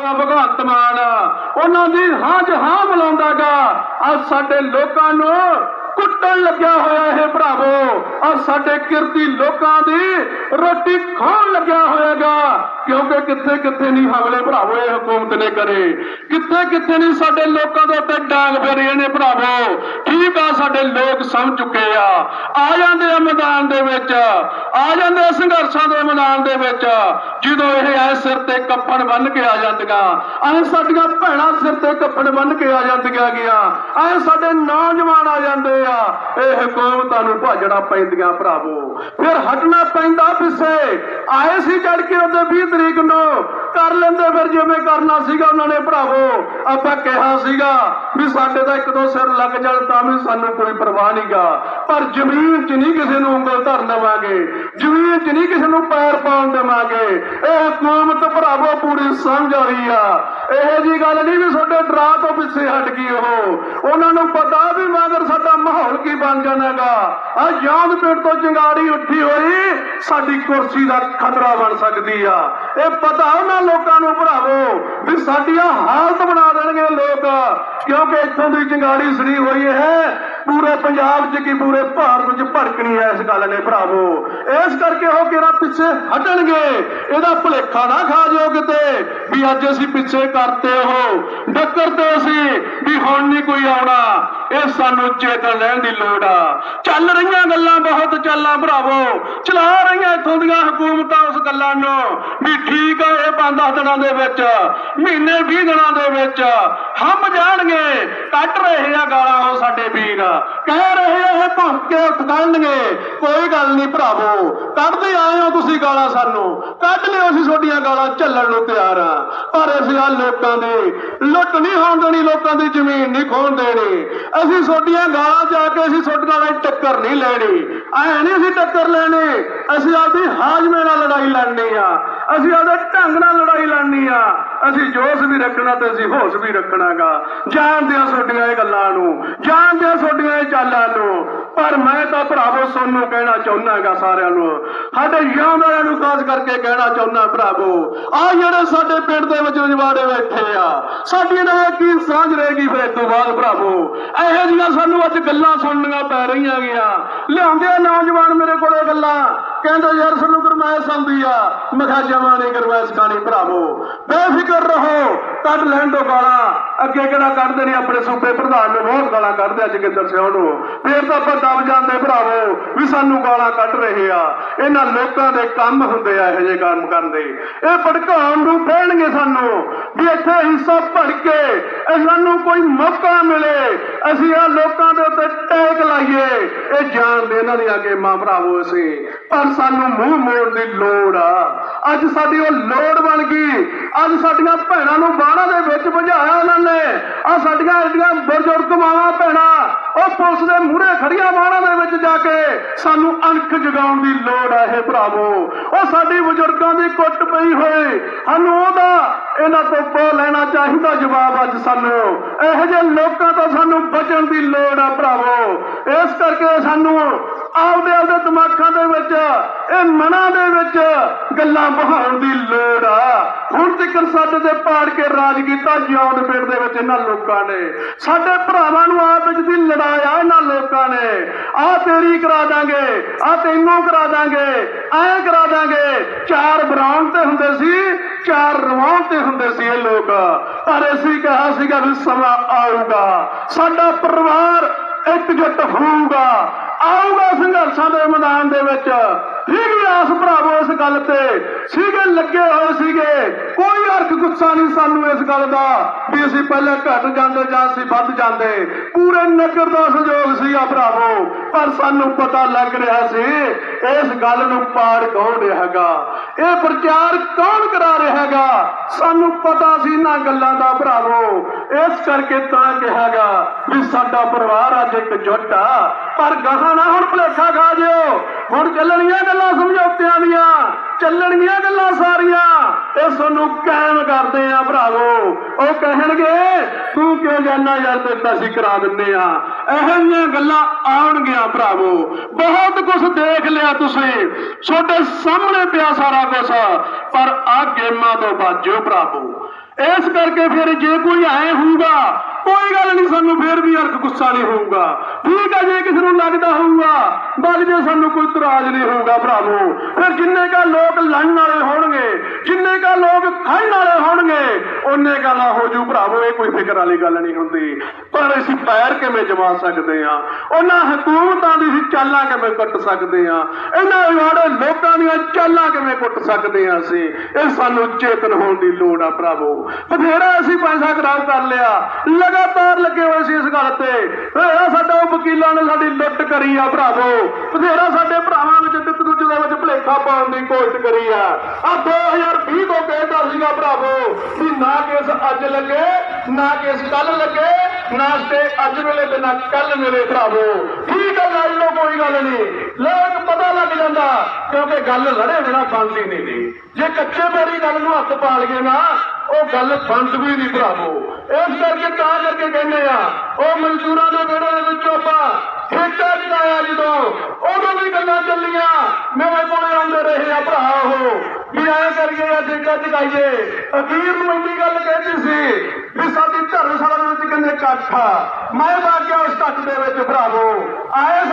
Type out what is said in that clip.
ਭਗਵੰਤ ਮਾਨ, ਉਹਨਾਂ ਦੀ ਹਾਂ ਜਹਾਂ ਬੁਲਾਉਂਦਾਗਾ। ਆ ਸਾਡੇ ਲੋਕਾਂ ਨੂੰ ਕੁੱਟਣ ਲੱਗਿਆ ਹੋਇਆ ਇਹ ਭਰਾਵੋ। ਆ ਸਾਡੇ ਕਿਰਤੀ ਲੋਕਾਂ ਦੀ ਰੋਟੀ ਖਾਣ ਲੱਗਿਆ ਹੋਇਆਗਾ। ਕਿਉਂਕਿ ਕਿੱਥੇ ਕਿੱਥੇ ਨਹੀਂ ਹਮਲੇ ਭਰਾਵੋ, ਇਹ ਹਕੂਮਤ ਨੇ ਕਰੇ। ਕਿੱਥੇ ਕਿੱਥੇ ਨਹੀਂ ਸਾਡੇ ਲੋਕਾਂ ਦੇ ਉੱਤੇ ਡਾਂਗ ਫੇਰੇ ਨੇ ਭਰਾਵੋ। ਠੀਕ ਆ, ਸਾਡੇ ਲੋਕ ਸਮਝ ਚੁੱਕੇ ਆ। ਆ ਜਾਂਦੇ ਆ ਮੈਦਾਨ ਦੇ ਵਿੱਚ। ਆ ਜਾਂਦੇ ਸੰਘਰਸ਼ਾਂ ਦੇ ਮੈਦਾਨ ਦੇ ਵਿੱਚ। ਜਦੋਂ ਇਹ ਐ ਸਿਰ ਤੇ ਕੱਫਣ ਬੰਨ ਕੇ ਆ ਜਾਂਦੀਆਂ, ਐ ਸਾਡੀਆਂ ਭੈਣਾਂ ਸਿਰ ਤੇ ਕੱਫਣ ਬੰਨ ਕੇ ਆ ਜਾਂਦੀਆਂ ਗਿਆ। ਐ ਸਾਡੇ ਨੌਜਵਾਨ ਆ ਜਾਂਦੇ ਆ। ਇਹ ਹਕੂਮਤਾਂ ਨੂੰ ਭਾਜੜਾ ਪੈਂਦੀਆਂ ਭਰਾਵੋ। ਫਿਰ ਹਟਣਾ ਪੈਂਦਾ ਪਿੱਛੇ। ਆਏ ਸੀ ਚੜ ਕੇ ਉਹਦੇ 20 ਤਰੀਕ ਨੂੰ। ਕਰ ਲੈਂਦੇ ਫਿਰ ਜਿਵੇਂ ਕਰਨਾ ਸੀਗਾ ਉਹਨਾਂ ਨੇ ਭਰਾਵੋ। ਆਪਾਂ ਕਿਹਾ ਸੀਗਾ ਵੀ ਸਾਡੇ ਤਾਂ ਇੱਕ ਦੋ ਸਿਰ ਲੱਗ ਜਾਣ ਤਾਂ ਵੀ ਸਾਨੂੰ ਕੋਈ ਪਰਵਾਹ ਨਹੀਂਗਾ ਪਰ ਜ਼ਮੀਨ 'ਚ ਨਹੀਂ ਕਿਸੇ ਨੂੰ ਉਂਗਲ ਧਰਨ ਦੇਵਾਂਗੇ ਜ਼ਮੀਨ 'ਚ ਨਹੀਂ ਕਿਸੇ ਨੂੰ ਪੈਰ ਪਾਉਣ ਦੇਵਾਂਗੇ। ਇਹ ਹਕੂਮਤ ਭਰਾਵੋ ਪੂਰੀ ਸਮਝ ਆ ਰਹੀ ਆ। ਇਹੋ ਜੀ ਗੱਲ ਨਹੀਂ ਵੀ ਤੁਹਾਡੇ ਡਰਾ ਤੋਂ ਪਿੱਛੇ ਹਟ ਗਈ ਉਹ। ਉਹਨਾਂ ਨੂੰ ਪਤਾ ਵੀ ਮਗਰ ਸਾਡਾ ਮਾਹੌਲ ਕੀ ਬਣ ਜਾਣਾਗਾ। ਆ ਯਾਦ ਪੇਟ ਤੋਂ ਚਿੰਗਾੜੀ ਉੱਠੀ ਹੋਈ, ਸਾਡੀ ਕੁਰਸੀ ਦਾ ਖਤਰਾ ਬਣ ਸਕਦੀ ਆ। ਇਹ ਪਤਾ ਉਹਨਾਂ ਲੋਕਾਂ ਨੂੰ ਭਰਾਵੋ ਵੀ ਸਾਡੀਆਂ ਹਾਲਤ ਬਣਾ ਦੇਣਗੇ ਲੋਕ। ਕਿਉਂਕਿ ਇੱਥੋਂ ਦੀ ਚਿੰਗਾੜੀ ਸੜੀ ਹੋਈ ਹੈ, ਪੂਰੇ ਪੰਜਾਬ 'ਚ ਕੀ ਪੂਰੇ ਭਾਰਤ 'ਚ ਭੜਕਣੀ ਐ ਇਸ ਗੱਲ ਨੇ ਭਰਾਵੋ। ਇਸ ਕਰਕੇ ਉਹ ਕਿਹੜਾ ਪਿੱਛੇ ਹਟਣਗੇ, ਇਹਦਾ ਭੁਲੇਖਾ ਨਾ ਖਾ ਜਿਓ ਕਿਤੇ, ਵੀ ਅੱਜ ਅਸੀਂ ਪਿੱਛੇ ਕਰਤੇ ਹੋ। ਡੱਕਰ ਤੇ ਵੀ ਹੁਣ ਨਹੀਂ ਕੋਈ ਆਉਣਾ। ਇਹ ਸਾਨੂੰ ਚੇਤਨ ਲੈਣ ਦੀ ਲੋੜ ਆ। ਚੱਲ ਰਹੀਆਂ ਗੱਲਾਂ ਬਹੁਤ, ਚੱਲਾਂ ਭਰਾਵੋ। ਚਲਾ ਰਹੀਆਂ ਇੱਥੋਂ ਦੀਆਂ ਹਕੂਮਤਾਂ ਉਸ ਗੱਲਾਂ ਨੂੰ। ਵੀ ਠੀਕ ਆ ਇਹ ਪੰਜ ਦਸ ਦਿਨਾਂ ਦੇ ਵਿੱਚ, ਮਹੀਨੇ 20 ਦਿਨਾਂ ਦੇ ਵਿੱਚ। ਹਮ ਜਾਣਗੇ ਕੱਢ ਰਹੇ ਆ ਗਾਲਾਂ ਉਹ ਸਾਡੇ ਵੀਰ। ਕਹਿ ਰਹੇ ਆ ਇਹ ਭੁੱਖ ਕੇ ਉੱਠ ਕੱਢਣਗੇ ਕੋਈ ਗੱਲ ਨਹੀਂ ਭਰਾਵੋ। ਕੱਢਦੇ ਆਏ ਹੋ ਤੁਸੀਂ ਗਾਲਾਂ ਸਾਨੂੰ। ਕੱਢ ਲਿਓ ਅਸੀਂ ਤੁਹਾਡੀਆਂ ਗਾਲਾਂ ਝੱਲਣ ਨੂੰ ਤਿਆਰ ਆ। ਪਰ ਅਸੀਂ ਲੋਕਾਂ ਦੀ। ਲੁੱਟ ਨਹੀਂ ਹੋਣ ਦੇਣੀ, ਲੋਕਾਂ ਦੀ ਜ਼ਮੀਨ ਨਹੀਂ ਖੋਣ ਦੇਣੀ। ਅਸੀਂ ਤੁਹਾਡੀਆਂ ਗਾਲਾਂ ਜਾ ਕੇ ਅਸੀਂ ਤੁਹਾਡੇ ਨਾਲ ਟੱਕਰ ਨਹੀਂ ਲੈਣੀ। ਐ ਨਹੀਂ ਅਸੀਂ ਟੱਕਰ ਲੈਣੀ। ਅਸੀਂ ਆਪਦੀ ਹਾਜ਼ਮੇ ਨਾਲ ਲੜਾਈ ਲੜਨੀ ਆ। ਅਸੀਂ ਆਪਦੇ ਢੰਗ ਨਾਲ ਲੜਾਈ ਲੜਨੀ ਆ। ਅਸੀਂ ਜੋਸ਼ ਵੀ ਰੱਖਣਾ ਤੇ ਅਸੀਂ ਹੋਸ਼ ਵੀ ਰੱਖਣਾਗਾ। ਜਾਣਦੇ ਆ ਤੁਹਾਡੀਆਂ ਇਹ ਗੱਲਾਂ ਨੂੰ ਜਾਣਦੇ ਆ ਤੁਹਾਡੀਆਂ ਇਹ ਚਾਲਾਂ ਨੂੰ। ਪਰ ਮੈਂ ਤਾਂ ਭਰਾਵੋ ਸੋਨੂੰ ਕਹਿਣਾ ਚਾਹੁੰਦਾਗਾ ਸਾਰਿਆਂ ਨੂੰ। ਸਾਡੇ ਯਾਦ ਵਾਲਿਆਂ ਨੂੰ ਖਾਸ ਕਰਕੇ ਕਹਿਣਾ ਚਾਹੁੰਦਾ ਭਰਾਵੋ ਆ ਜਿਹੜੇ ਸਾਡੇ ਪਿੰਡ ਦੇ ਵਿੱਚ ਰਜਵਾੜੇ ਬੈਠੇ ਆ ਸਾਡੀ ਨਾਲ ਕੀ ਸਾਂਝ ਰਹੇਗੀ ਫਿਰ ਇਸ ਤੋਂ ਬਾਅਦ ਭਰਾਵੋ? ਇਹੋ ਜਿਹੀਆਂ ਸਾਨੂੰ ਅੱਜ ਗੱਲਾਂ ਸੁਣਨੀਆਂ ਪੈ ਰਹੀਆਂ ਗਿਆ। ਲਿਆਉਂਦੇ ਆ ਨੌਜਵਾਨ ਮੇਰੇ ਕੋਲੇ ਗੱਲਾਂ। ਕਹਿੰਦਾ, ਯਾਰ, ਸਾਨੂੰ ਗਰਮੈਸ਼ ਆਉਂਦੀ ਆ। ਮੈਂ ਕਿਹਾ, ਜਮਾ ਨਹੀਂ ਗਰਮੈਸ਼ ਖਾਣੀ ਭਰਾਵੋ। ਬੇਫਿਕਰ ਰਹੋ। ਕੱਢ ਲੈਣ ਦੋ ਗਾਲਾਂ। ਅੱਗੇ ਕਿਹੜਾ ਕੱਢਦੇ ਨਹੀਂ ਆਪਣੇ ਸੂਬੇ ਪ੍ਰਧਾਨ ਨੂੰ ਬਹੁਤ ਗਾਲਾਂ ਕੱਢਦੇ ਅੱਜ ਕਿੰਦਰ ਸਿੰਘ ਨੂੰ। ਫੇਰ ਤਾਂ ਆਪਾਂ ਦਬ ਜਾਂਦੇ ਭਰਾਵੋ ਵੀ ਸਾਨੂੰ ਗਾਲਾਂ ਕੱਢ ਰਹੇ ਆ। ਇਹਨਾਂ ਲੋਕਾਂ ਦੇ ਕੰਮ ਹੁੰਦੇ ਆ ਇਹੋ ਜਿਹੇ ਕੰਮ ਕਰਨ ਦੇ। ਇਹ ਭੜਕਾਉਣ ਨੂੰ ਫੇਣਗੇ ਸਾਨੂੰ ਵੀ ਇੱਥੇ ਹਿੱਸਾ ਭੜ ਕੇ ਇਹ ਸਾਨੂੰ ਕੋਈ ਮੌਕਾ ਮਿਲੇ। ਅਸੀਂ ਆ ਲੋਕਾਂ ਦੇ ਉੱਤੇ ਟੈਕ ਲਾਈਏ। ਇਹ ਜਾਣਦੇ ਇਹਨਾਂ ਦੀ ਅੱਗੇ ਮਾਂ ਭਰਾਵੋ ਅਸੀਂ ਪਰ ਸਾਨੂੰ ਮੂੰਹ ਮੋੜਨ ਦੀ ਲੋੜ ਆ। ਅੱਜ ਸਾਡੀ ਉਹ ਲੋੜ ਬਣ ਗਈ। ਅੱਜ ਸਾਡੀਆਂ ਭੈਣਾਂ ਨੂੰ ਬਾਣਾ ਦੇ ਵਿੱਚ ਭਜਾਇਆ ਉਹਨਾਂ ਨੇ। ਆ ਸਾਡੀਆਂ ਐਡੀਆਂ ਬਜ਼ੁਰਗ ਮਾਵਾਂ, ਭੈਣਾਂ ਉਹ ਪੁਲਿਸ ਦੇ ਮੂਹਰੇ ਖੜੀਆਂ ਬਾਣਾ ਦੇ ਵਿੱਚ ਜਾ ਕੇ ਸਾਨੂੰ ਅਣਖ ਜਗਾਉਣ ਦੀ ਲੋੜ ਹੈ ਇਹ ਭਰਾਵੋ। ਉਹ ਸਾਡੀ ਬਜ਼ੁਰਗਾਂ ਦੀ ਕੁੱਟ ਪਈ ਹੋਏ। ਸਾਨੂੰ ਉਹਦਾ, ਇਹਨਾਂ ਤੋਂ ਪੋ ਲੈਣਾ ਚਾਹੀਦਾ ਜਵਾਬ ਅੱਜ ਸਾਨੂੰ। ਇਹੋ ਜਿਹੇ ਲੋਕਾਂ ਤੋਂ ਸਾਨੂੰ ਬਚਣ ਦੀ ਲੋੜ ਆ, ਭਰਾਵੋ। ਇਸ ਕਰਕੇ ਸਾਨੂੰ ਆਪਦੇ ਆਪਦੇ ਦਿਮਾਗਾਂ ਦੇ ਵਿੱਚ, ਇਹ ਮਨਾਂ ਦੇ ਵਿੱਚ ਗੱਲਾਂ ਬਹਾਉਣ ਦੀ ਲੋੜ ਆ। ਹੁਣ ਤੱਕ ਸਾਡੇ ਤੇ ਪਾੜ ਕੇ ਰਾਜ ਕੀਤਾ ਜਿਉਂ ਪਿੰਡ ਦੇ ਵਿੱਚ ਇਹਨਾਂ ਲੋਕਾਂ ਨੇ। ਸਾਡੇ ਭਰਾਵਾਂ ਨੂੰ ਆਪ ਵਿੱਚ ਦੀ ਲੜਾਇਆ ਇਹਨਾਂ ਲੋਕਾਂ ਨੇ। ਆ ਤੇਰੀ ਕਰਾ ਦਾਂਗੇ, ਆ ਤੈਨੂੰ ਕਰਾ ਦਾਂਗੇ, ਐ ਕਰਾ ਦਾਂਗੇ। ਚਾਰ ਬਰਾਉਣ ਤੇ ਹੁੰਦੇ ਸੀ, ਚਾਰ ਰਵਾਉਣ ਤੇ ਹੁੰਦੇ ਸੀ ਇਹ ਲੋਕ। ਪਰ ਅਸੀਂ ਕਿਹਾ ਸੀਗਾ ਵੀ ਸਮਾਂ ਆਊਗਾ। ਸਾਡਾ ਪਰਿਵਾਰ ਇਕਜੁੱਟ ਹੋਊਗਾ। ਆਊਗਾ ਸੰਘਰਸ਼ਾਂ ਦੇ ਮੈਦਾਨ ਦੇ ਵਿੱਚ। ਸੀਗੀ ਆਸ ਭਰਾਵੋ ਸੀਗੇ, ਲੱਗੇ ਹੋਏ ਸੀਗੇ। ਕੋਈ ਅਰਥ ਗੁੱਸਾ ਨਹੀਂ ਸਾਨੂੰ ਇਸ ਗੱਲ ਦਾ ਵੀ ਅਸੀਂ ਪਹਿਲਾਂ ਘਟ ਜਾਂਦੇ ਜਾਂ ਅਸੀਂ ਵੱਧ ਜਾਂਦੇ। ਪੂਰੇ ਨਗਰ ਦਾ ਸਹਿਯੋਗ ਸੀਗਾ ਭਰਾਵੋ, ਪਰ ਸਾਨੂੰ ਪਤਾ ਲੱਗ ਰਿਹਾ ਸੀ, ਇਸ ਗੱਲ ਨੂੰ ਪਾੜ ਕੌਣ ਰਿਹਾਗਾ? ਇਹ ਪ੍ਰਚਾਰ ਕੌਣ ਕਰਾ ਰਿਹਾਗਾ? ਸਾਨੂੰ ਪਤਾ ਸੀ ਇਹਨਾਂ ਗੱਲਾਂ ਦਾ ਭਰਾਵੋ। ਇਸ ਕਰਕੇ ਤਾਂ ਕਿਹਾਗਾ ਵੀ ਸਾਡਾ ਪਰਿਵਾਰ ਅੱਜ ਇੱਕ ਜੁੱਟ ਆ। ਪਰ ਗਾਹਾਂ ਨਾ ਹੁਣ ਭਲੇਖਾ ਖਾ ਜਿਓ। ਹੁਣ ਚੱਲਣੀਆਂ ਗੱਲਾਂ ਸਮਝੌਤਿਆਂ ਦੀਆਂ। ਚੱਲਣਗੀਆਂ ਗੱਲਾਂ ਸਾਰੀਆਂ। ਇਹ ਸਾਨੂੰ ਕਾਇਮ ਕਰਦੇ ਆ ਭਰਾਵੋ। ਉਹ ਕਹਿਣਗੇ, ਤੂੰ ਕਿਉਂ ਜਾਨਾ ਯਾਰ ਤੇ ਤਾਂ ਅਸੀਂ ਕਰਾ ਦਿੰਨੇ ਆ। ਇਹੋ ਜਿਹੀਆਂ ਗੱਲਾਂ ਆਉਣਗੀਆਂ ਭਰਾਵੋ। ਬਹੁਤ ਕੁਝ ਦੇਖ ਲਿਆ ਤੁਸੀਂ। ਤੁਹਾਡੇ ਸਾਹਮਣੇ ਪਿਆ ਸਾਰਾ ਕੁਝ ਪਰ ਆ ਗੇਮਾਂ ਤੋਂ ਬਾਜੋ ਭਰਾਵੋ। ਇਸ ਕਰਕੇ ਫਿਰ ਜੇ ਕੋਈ ਐ ਹੋਊਗਾ, ਕੋਈ ਗੱਲ ਨਹੀਂ, ਸਾਨੂੰ ਫੇਰ ਵੀ ਅਰਕ ਗੁੱਸਾ ਨਹੀਂ ਹੋਊਗਾ। ਠੀਕ ਹੈ, ਜੇ ਕਿਸੇ ਨੂੰ ਲੱਗਦਾ ਹੋਊਗਾ ਬਲ ਜੇ ਸਾਨੂੰ ਕੋਈ ਇਤਰਾਜ਼ ਨਹੀਂ ਹੋਊਗਾ, ਭਰਾਵੋ, ਫਿਰ ਜਿੰਨੇ ਕਾ ਲੋਕ ਲੜਨ ਵਾਲੇ ਹੋਣ ਜਿੰਨੇ ਕਾ ਲੋਕ ਖਾਣ ਵਾਲੇ ਹੋਣਗੇ, ਉਹਨੇ ਗੱਲਾਂ ਹੋ ਜੂ ਭਰਾਵੋ, ਇਹ ਕੋਈ ਫਿਕਰ ਵਾਲੀ ਗੱਲ ਨਹੀਂ ਹੁੰਦੀ। ਪਰ ਅਸੀਂ ਪੈਰ ਕਿਵੇਂ ਜਮਾ ਸਕਦੇ ਆ ਉਹਨਾਂ ਹਕੂਮਤਾਂ ਦੀ ਅਸੀਂ ਚਾਲਾਂ ਕਿਵੇਂ ਕੱਟ ਸਕਦੇ ਆ ਇਹਨਾਂ ਵਾੜੇ ਲੋਕਾਂ ਦੀਆਂ ਚਾਲਾਂ ਕਿਵੇਂ ਕੁੱਟ ਸਕਦੇ ਆ ਅਸੀਂ? ਇਹ ਸਾਨੂੰ ਚੇਤਨ ਹੋਣ ਦੀ ਲੋੜ ਆ, ਭਰਾਵੋ। ਬਥੇਰਾ ਅਸੀਂ ਪੈਸਾ ਖਰਾਬ ਕਰ ਲਿਆ। ਲਗਾਤਾਰ ਲੱਗੇ ਹੋਏ ਸੀ ਇਸ ਗੱਲ ਤੇ। ਬਥੇਰਾ ਸਾਡੇ ਉਹ ਵਕੀਲਾਂ ਨੇ ਸਾਡੀ ਲੁੱਟ ਕਰੀ ਆ, ਭਰਾਵੋ। ਬਥੇਰਾ ਸਾਡੇ ਭਰਾਵਾਂ ਦੇ ਵਿੱਚ ਭਲੇਖਾ ਪਾਉਣ ਦੀ ਕੋਸ਼ਿਸ਼ ਕਰੀ ਆ। ਆ 2020 ਤੋਂ ਕਹਿੰਦਾ ਸੀਗਾ ਭਰਾਵੋ ਵੀ ਨਾ ਕੇਸ ਅੱਜ ਲੱਗੇ, ਨਾ ਕੇਸ ਕੱਲ ਲੱਗੇ, ਨਾ ਤੇ ਅੱਜ ਵੇਲੇ ਤੇ ਨਾ ਕੱਲ ਮਿਲੇ ਭਰਾਵੋ। ਠੀਕ ਹੈ ਗੱਲ ਲੋ ਕੋਈ ਗੱਲ ਨਹੀਂ। ਲੋਕ ਪਤਾ ਲੱਗ ਜਾਂਦਾ, ਕਿਉਂਕਿ ਗੱਲ ਲੜੇ ਬਿਨਾ ਬਣਦੀ ਨਹੀਂ ਗੀ। ਜੇ ਕੱਚੇ ਪੈਰੀ ਗੱਲ ਨੂੰ ਹੱਥ ਪਾ ਲਈਏ ਨਾ, ਉਹ ਗੱਲ ਬੰਦ ਵੀ ਨਹੀਂ ਭਰਾਵੋ। ਇਸ ਕਰਕੇ ਤਾਂ ਕਰਕੇ ਕਹਿੰਦੇ ਆ, ਉਹ ਮਜ਼ਦੂਰਾਂ ਦੇ ਵਿਹੜੇ ਦੇ ਵਿੱਚੋਂ ਆਪਾਂ ਠੇਕਾ ਚਲਾਇਆ ਜਦੋਂ ਉਦੋਂ ਵੀ ਗੱਲਾਂ ਚੱਲੀਆਂ। ਮੇਰੇ ਕੋਲੇ ਆਉਂਦੇ ਰਹੇ ਆ ਭਰਾ ਉਹ। ਵੀ ਐ ਕਰੀਏ ਆ ਠੇਕਾ ਚੁਕਾਈਏ ਅਖੀਰ ਨੂੰ ਇੰਨੀ ਗੱਲ ਕਹਿੰਦੀ ਸੀ ਵੀ ਸਾਡੀ ਧਰਮਸ਼ਾਲਾ ਵਿੱਚ ਕਿੰਨੇ ਇਕੱਠ ਆ। ਮੈਂ ਬਾਗਿਆ ਉਸ ਇਕੱਠ ਦੇ ਵਿੱਚ, ਭਰਾਵੋ। ਆਏ